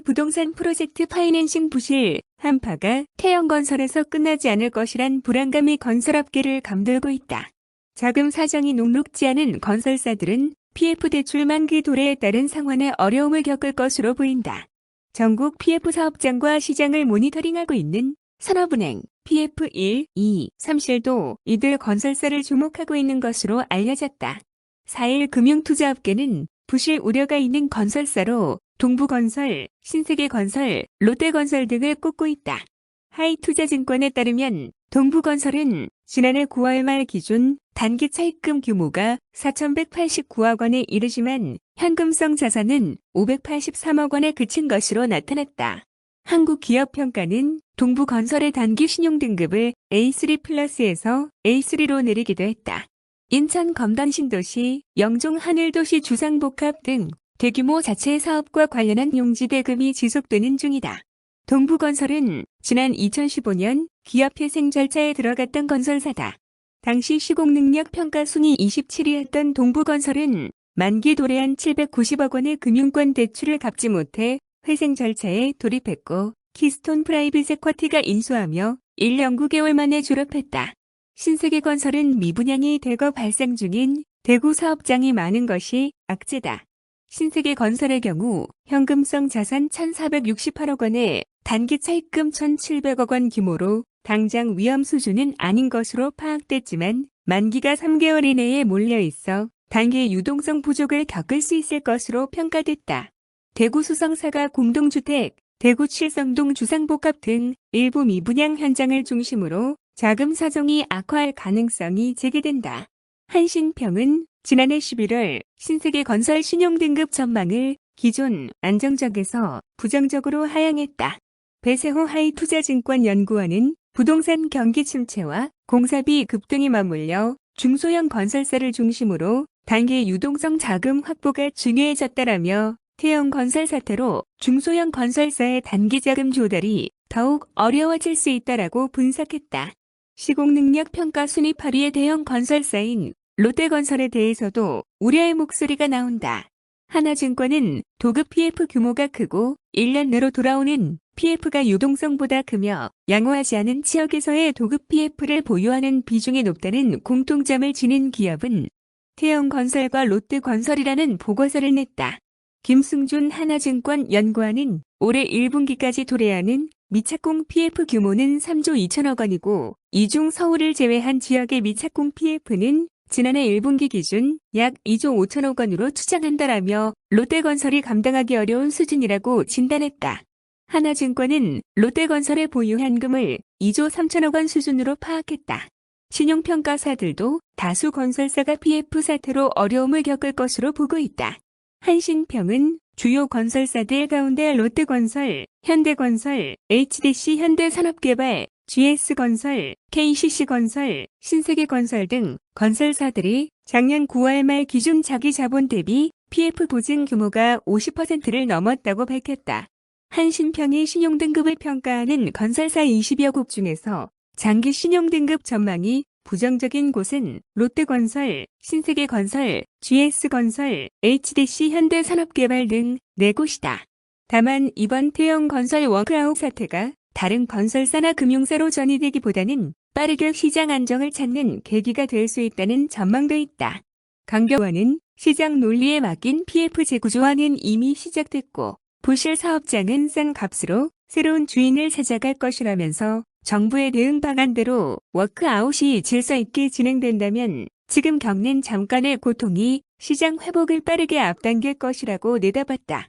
부동산 프로젝트 파이낸싱 부실 한파가 태영건설에서 끝나지 않을 것이란 불안감이 건설업계를 감돌고 있다. 자금 사정이 녹록지 않은 건설사들은 PF 대출 만기 도래에 따른 상환에 어려움을 겪을 것으로 보인다. 전국 PF 사업장과 시장을 모니터링하고 있는 산업은행, PF1, 2, 3실도 이들 건설사를 주목하고 있는 것으로 알려졌다. 4일 금융투자업계는 부실 우려가 있는 건설사로 동부건설, 신세계건설, 롯데건설 등을 꼽고 있다. 하이투자증권에 따르면 동부건설은 지난해 9월 말 기준 단기 차입금 규모가 4,189억 원에 이르지만 현금성 자산은 583억 원에 그친 것으로 나타났다. 한국기업평가는 동부건설의 단기 신용등급을 A3 플러스에서 A3로 내리기도 했다. 인천 검단 신도시, 영종 하늘도시 주상복합 등 대규모 자체 사업과 관련한 용지 대금이 지속되는 중이다. 동부건설은 지난 2015년 기업회생 절차에 들어갔던 건설사다. 당시 시공능력 평가 순위 27위였던 동부건설은 만기 도래한 790억 원의 금융권 대출을 갚지 못해 회생 절차에 돌입했고 키스톤 프라이빗 에쿼티가 인수하며 1년 9개월 만에 졸업했다. 신세계건설은 미분양이 대거 발생 중인 대구 사업장이 많은 것이 악재다. 신세계 건설의 경우 현금성 자산 1,468억 원에 단기 차입금 1,700억 원 규모로 당장 위험 수준은 아닌 것으로 파악됐지만 만기가 3개월 이내에 몰려 있어 단기 유동성 부족을 겪을 수 있을 것으로 평가됐다. 대구 수성사가 공동주택, 대구 칠성동 주상복합 등 일부 미분양 현장을 중심으로 자금 사정이 악화할 가능성이 제기된다. 한신평은 지난해 11월 신세계 건설 신용등급 전망을 기존 안정적에서 부정적으로 하향했다. 배세호 하이투자증권 연구원은 부동산 경기 침체와 공사비 급등이 맞물려 중소형 건설사를 중심으로 단기 유동성 자금 확보가 중요해졌다라며 태형 건설 사태로 중소형 건설사의 단기 자금 조달이 더욱 어려워질 수 있다라고 분석했다. 시공능력 평가 순위 8위의 대형 건설사인 롯데건설에 대해서도 우려의 목소리가 나온다. 하나증권은 도급 PF 규모가 크고 1년 내로 돌아오는 PF가 유동성보다 크며 양호하지 않은 지역에서의 도급 PF를 보유하는 비중이 높다는 공통점을 지닌 기업은 태영건설과 롯데건설이라는 보고서를 냈다. 김승준 하나증권 연구원은 올해 1분기까지 도래하는 미착공 PF 규모는 3조 2천억 원이고 이 중 서울을 제외한 지역의 미착공 PF는 지난해 1분기 기준 약 2조 5천억 원으로 추정한다라며 롯데건설이 감당하기 어려운 수준이라고 진단했다. 하나증권은 롯데건설의 보유 현금을 2조 3천억 원 수준으로 파악했다. 신용평가사들도 다수 건설사가 PF 사태로 어려움을 겪을 것으로 보고 있다. 한신평은 주요 건설사들 가운데 롯데건설, 현대건설, HDC 현대산업개발, GS건설, KCC건설, 신세계건설 등 건설사들이 작년 9월 말 기준 자기 자본 대비 PF 보증 규모가 50%를 넘었다고 밝혔다. 한신평이 신용등급을 평가하는 건설사 20여 곳 중에서 장기 신용등급 전망이 부정적인 곳은 롯데건설, 신세계건설, GS건설, HDC 현대산업개발 등 4곳이다. 다만 이번 태영건설 워크아웃 사태가 다른 건설사나 금융사로 전이되기보다는 빠르게 시장 안정을 찾는 계기가 될 수 있다는 전망도 있다. 강경원은 시장 논리에 맡긴 PF 재구조화는 이미 시작됐고 부실 사업장은 싼 값으로 새로운 주인을 찾아갈 것이라면서 정부의 대응 방안대로 워크아웃이 질서 있게 진행된다면 지금 겪는 잠깐의 고통이 시장 회복을 빠르게 앞당길 것이라고 내다봤다.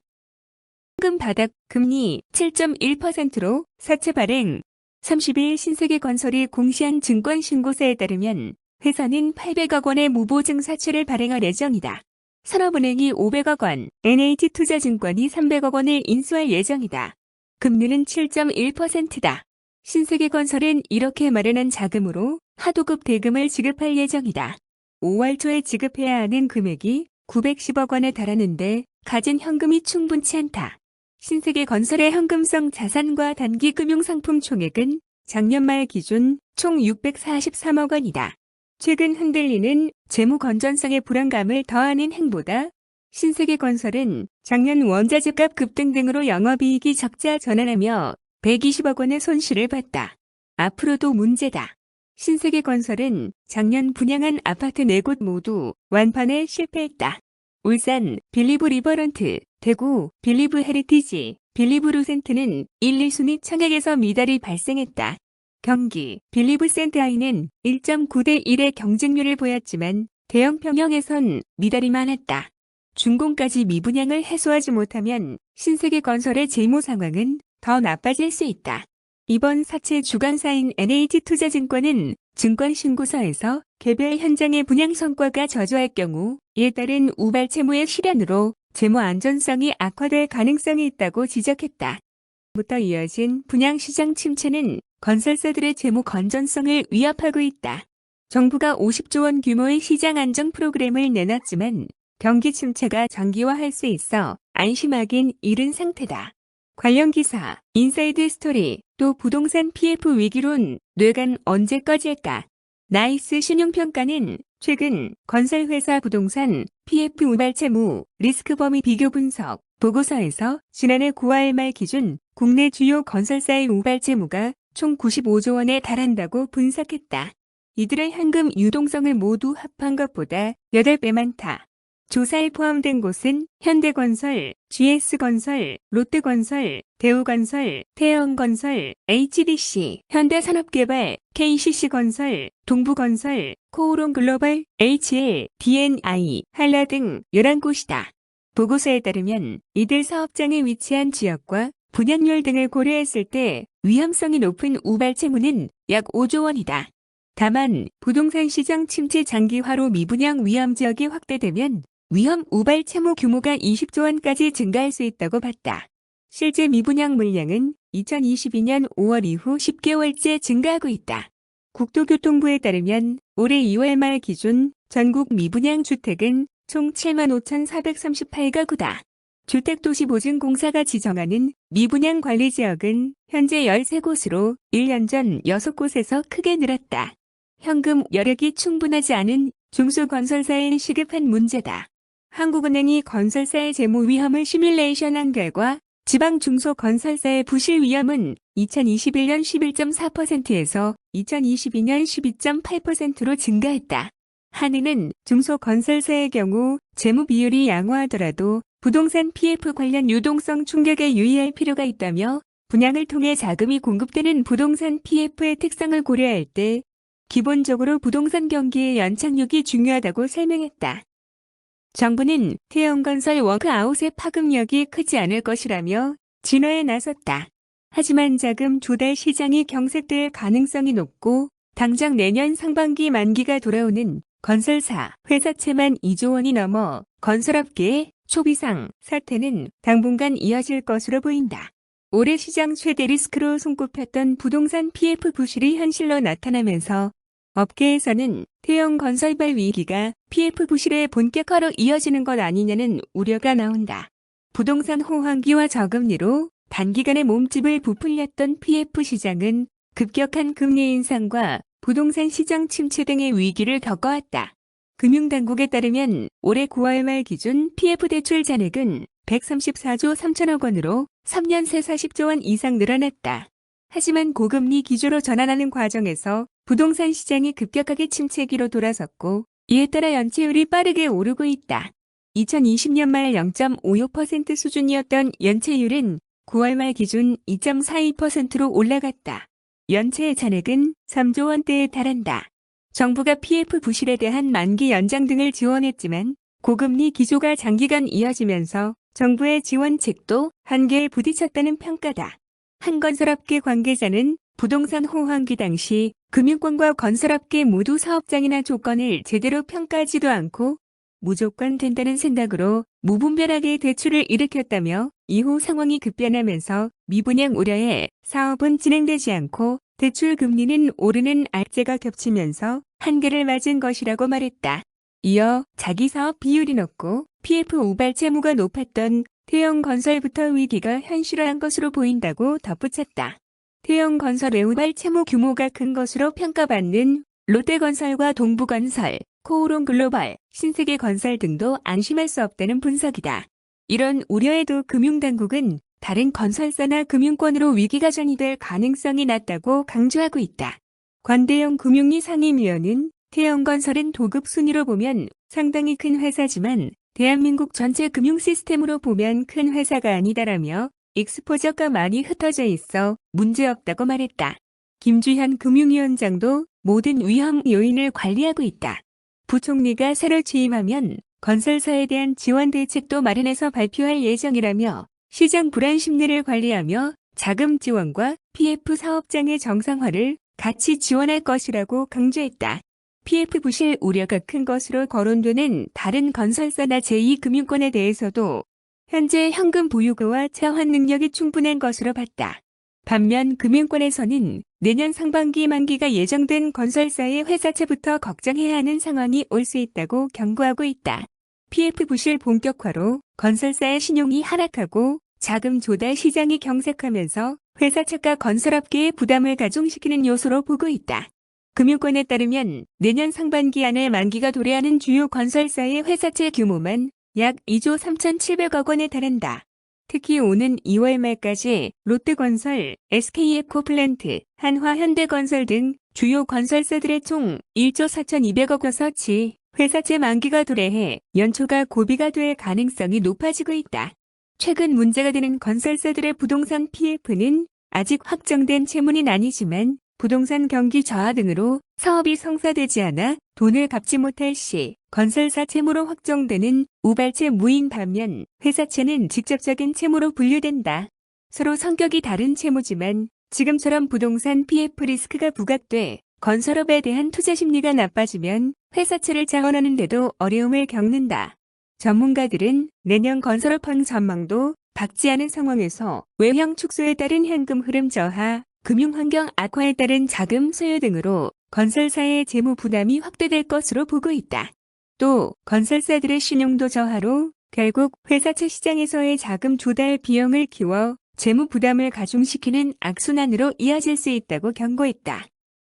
현금 바닥 금리 7.1%로 사채 발행 30일 신세계 건설이 공시한 증권 신고서에 따르면 회사는 800억 원의 무보증 사채를 발행할 예정이다. 산업은행이 500억 원, NH투자증권이 300억 원을 인수할 예정이다. 금리는 7.1%다. 신세계 건설은 이렇게 마련한 자금으로 하도급 대금을 지급할 예정이다. 5월 초에 지급해야 하는 금액이 910억 원에 달하는데 가진 현금이 충분치 않다. 신세계 건설의 현금성 자산과 단기 금융 상품 총액은 작년 말 기준 총 643억 원이다. 최근 흔들리는 재무 건전성의 불안감을 더하는 행보다 신세계 건설은 작년 원자재값 급등 등으로 영업이익이 적자 전환하며 120억 원의 손실을 봤다. 앞으로도 문제다. 신세계 건설은 작년 분양한 아파트 4곳 모두 완판에 실패했다. 울산 빌리브 리버런트, 대구 빌리브 헤리티지, 빌리브 루센트는 1, 2순위 청약에서 미달이 발생했다. 경기 빌리브 센트아이는 1.9대 1의 경쟁률을 보였지만 대형 평형에선 미달이 많았다. 준공까지 미분양을 해소하지 못하면 신세계 건설의 재무 상황은 더 나빠질 수 있다. 이번 사채 주관사인 NH투자증권은 증권신고서에서 개별 현장의 분양 성과가 저조할 경우 이에 따른 우발 채무의 실현으로 재무 안전성이 악화될 가능성이 있다고 지적했다. 부터 이어진 분양시장 침체는 건설사들의 재무 건전성을 위협하고 있다. 정부가 50조 원 규모의 시장 안정 프로그램을 내놨지만 경기 침체가 장기화할 수 있어 안심하긴 이른 상태다. 관련 기사, 인사이드 스토리, 또 부동산 PF 위기론, 뇌관 언제 꺼질까? 나이스 신용평가는 최근 건설회사 부동산 PF 우발 채무 리스크 범위 비교 분석 보고서에서 지난해 9월 말 기준 국내 주요 건설사의 우발 채무가 총 95조 원에 달한다고 분석했다. 이들의 현금 유동성을 모두 합한 것보다 8배 많다. 조사에 포함된 곳은 현대건설, GS건설, 롯데건설, 대우건설, 태영건설, HDC, 현대산업개발, KCC건설, 동부건설, 코오롱글로벌, HL, DNI, 한라 등 11곳이다. 보고서에 따르면 이들 사업장에 위치한 지역과 분양률 등을 고려했을 때 위험성이 높은 우발 채무는 약 5조 원이다. 다만 부동산 시장 침체 장기화로 미분양 위험 지역이 확대되면 위험 우발 채무 규모가 20조 원까지 증가할 수 있다고 봤다. 실제 미분양 물량은 2022년 5월 이후 10개월째 증가하고 있다. 국토교통부에 따르면 올해 2월 말 기준 전국 미분양 주택은 총 7만 5,438가구다. 주택도시보증공사가 지정하는 미분양 관리 지역은 현재 13곳으로 1년 전 6곳에서 크게 늘었다. 현금 여력이 충분하지 않은 중소건설사에 시급한 문제다. 한국은행이 건설사의 재무 위험을 시뮬레이션한 결과 지방 중소 건설사의 부실 위험은 2021년 11.4%에서 2022년 12.8%로 증가했다. 한은은 중소 건설사의 경우 재무 비율이 양호하더라도 부동산 PF 관련 유동성 충격에 유의할 필요가 있다며 분양을 통해 자금이 공급되는 부동산 PF의 특성을 고려할 때 기본적으로 부동산 경기의 연착륙이 중요하다고 설명했다. 정부는 태영건설 워크아웃의 파급력이 크지 않을 것이라며 진화에 나섰다. 하지만 자금 조달 시장이 경색될 가능성이 높고 당장 내년 상반기 만기가 돌아오는 건설사, 회사채만 2조 원이 넘어 건설업계의 초비상 사태는 당분간 이어질 것으로 보인다. 올해 시장 최대 리스크로 손꼽혔던 부동산 PF 부실이 현실로 나타나면서 업계에서는 태형 건설발 위기가 PF 부실의 본격화로 이어지는 것 아니냐는 우려가 나온다. 부동산 호황기와 저금리로 단기간에 몸집을 부풀렸던 PF 시장은 급격한 금리 인상과 부동산 시장 침체 등의 위기를 겪어왔다. 금융당국에 따르면 올해 9월 말 기준 PF 대출 잔액은 134조 3천억 원으로 3년 새 40조 원 이상 늘어났다. 하지만 고금리 기조로 전환하는 과정에서 부동산 시장이 급격하게 침체기로 돌아섰고 이에 따라 연체율이 빠르게 오르고 있다. 2020년 말 0.56% 수준이었던 연체율은 9월 말 기준 2.42%로 올라갔다. 연체의 잔액은 3조 원대에 달한다. 정부가 PF 부실에 대한 만기 연장 등을 지원했지만 고금리 기조가 장기간 이어지면서 정부의 지원책도 한계에 부딪혔다는 평가다. 한 건설업계 관계자는 부동산 호황기 당시 금융권과 건설업계 모두 사업장이나 조건을 제대로 평가하지도 않고 무조건 된다는 생각으로 무분별하게 대출을 일으켰다며 이후 상황이 급변하면서 미분양 우려에 사업은 진행되지 않고 대출 금리는 오르는 알제가 겹치면서 한계를 맞은 것이라고 말했다. 이어 자기 사업 비율이 높고 PF 우발 채무가 높았던 태형 건설부터 위기가 현실화한 것으로 보인다고 덧붙였다. 태형 건설 외우발 채무 규모가 큰 것으로 평가받는 롯데건설과 동부건설, 코오롱 글로벌, 신세계 건설 등도 안심할 수 없다는 분석이다. 이런 우려에도 금융당국은 다른 건설사나 금융권으로 위기가 전이될 가능성이 낮다고 강조하고 있다. 관대영 금융위 상임위원은 태영건설은 도급 순위로 보면 상당히 큰 회사지만 대한민국 전체 금융 시스템으로 보면 큰 회사가 아니다라며 익스포저가 많이 흩어져 있어 문제없다고 말했다. 김주현 금융위원장도 모든 위험 요인을 관리하고 있다. 부총리가 새로 취임하면 건설사에 대한 지원 대책도 마련해서 발표할 예정이라며 시장 불안 심리를 관리하며 자금 지원과 PF 사업장의 정상화를 같이 지원할 것이라고 강조했다. PF 부실 우려가 큰 것으로 거론되는 다른 건설사나 제2금융권에 대해서도 현재 현금 보유고와 차환 능력이 충분한 것으로 봤다. 반면 금융권에서는 내년 상반기 만기가 예정된 건설사의 회사채부터 걱정해야 하는 상황이 올 수 있다고 경고하고 있다. PF 부실 본격화로 건설사의 신용이 하락하고 자금 조달 시장이 경색하면서 회사채가 건설업계의 부담을 가중시키는 요소로 보고 있다. 금융권에 따르면 내년 상반기 안에 만기가 도래하는 주요 건설사의 회사채 규모만 약 2조 3,700억 원에 달한다. 특히 오는 2월 말까지 롯데건설, SK에코플랜트, 한화현대건설 등 주요 건설사들의 총 1조 4,200억 원서치 회사채 만기가 도래해 연초가 고비가 될 가능성이 높아지고 있다. 최근 문제가 되는 건설사들의 부동산 PF는 아직 확정된 채무는 아니지만 부동산 경기 저하 등으로 사업이 성사되지 않아 돈을 갚지 못할 시 건설사 채무로 확정되는 우발채 무인 반면 회사채는 직접적인 채무로 분류된다. 서로 성격이 다른 채무지만 지금처럼 부동산 PF 리스크가 부각돼 건설업에 대한 투자 심리가 나빠지면 회사채를 자원하는 데도 어려움을 겪는다. 전문가들은 내년 건설업황 전망도 밝지 않은 상황에서 외형 축소에 따른 현금 흐름 저하, 금융환경 악화에 따른 자금 소요 등으로 건설사의 재무 부담이 확대될 것으로 보고 있다. 또 건설사들의 신용도 저하로 결국 회사채 시장에서의 자금 조달 비용을 키워 재무 부담을 가중시키는 악순환으로 이어질 수 있다고 경고했다.